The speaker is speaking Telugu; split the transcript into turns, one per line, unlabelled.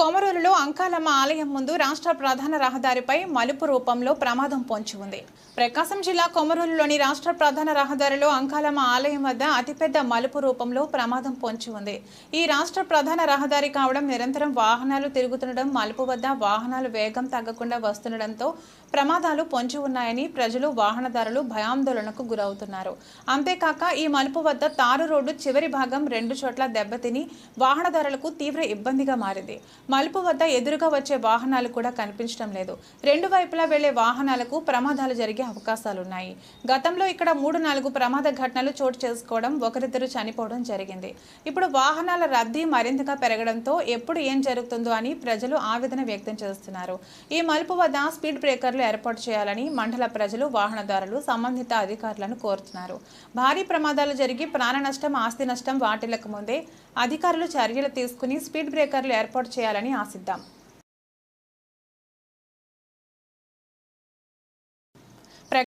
కొమరూలులో అంకాలమ్మ ఆలయం ముందు రాష్ట్ర ప్రధాన రహదారిపై మలుపు రూపంలో ప్రమాదం పొంచి ఉంది. ప్రకాశం జిల్లా కొమరూలులోని రాష్ట్ర ప్రధాన రహదారిలో అంకాలమ్మ ఆలయం వద్ద అతిపెద్ద మలుపు రూపంలో ప్రమాదం పొంచి ఉంది. ఈ రాష్ట్ర ప్రధాన రహదారి కావడం నిరంతరం వాహనాలు తిరుగుతుండడం మలుపు వద్ద వాహనాలు వేగం తగ్గకుండా వస్తుండడంతో ప్రమాదాలు పొంచి ఉన్నాయని ప్రజలు వాహనదారులు భయాందోళనకు గురవుతున్నారు. అంతేకాక ఈ మలుపు వద్ద తారు రోడ్డు చివరి భాగం రెండు చోట్ల దెబ్బతిని వాహనదారులకు తీవ్ర ఇబ్బందిగా మారింది. మలుపు వద్ద ఎదురుగా వచ్చే వాహనాలు కూడా కనిపించడం లేదు. రెండు వైపులా వెళ్ళే వాహనాలకు ప్రమాదాలు జరిగే అవకాశాలున్నాయి. గతంలో ఇక్కడ మూడు నాలుగు ప్రమాద ఘటనలు చోటు చేసుకోవడం ఒకరిద్దరు చనిపోవడం జరిగింది. ఇప్పుడు వాహనాల రద్దీ మరింతగా పెరగడంతో ఎప్పుడు ఏం జరుగుతుందో అని ప్రజలు ఆవేదన వ్యక్తం చేస్తున్నారు. ఈ మలుపు వద్ద స్పీడ్ బ్రేకర్లు ఏర్పాటు చేయాలని మండల ప్రజలు వాహనదారులు సంబంధిత అధికారులను కోరుతున్నారు. భారీ ప్రమాదాలు జరిగి ప్రాణ నష్టం ఆస్తి నష్టం వాటిలకు ముందే అధికారులు చర్యలు తీసుకుని స్పీడ్ బ్రేకర్లు ఏర్పాటు చేయాలని ఆశిద్దాం.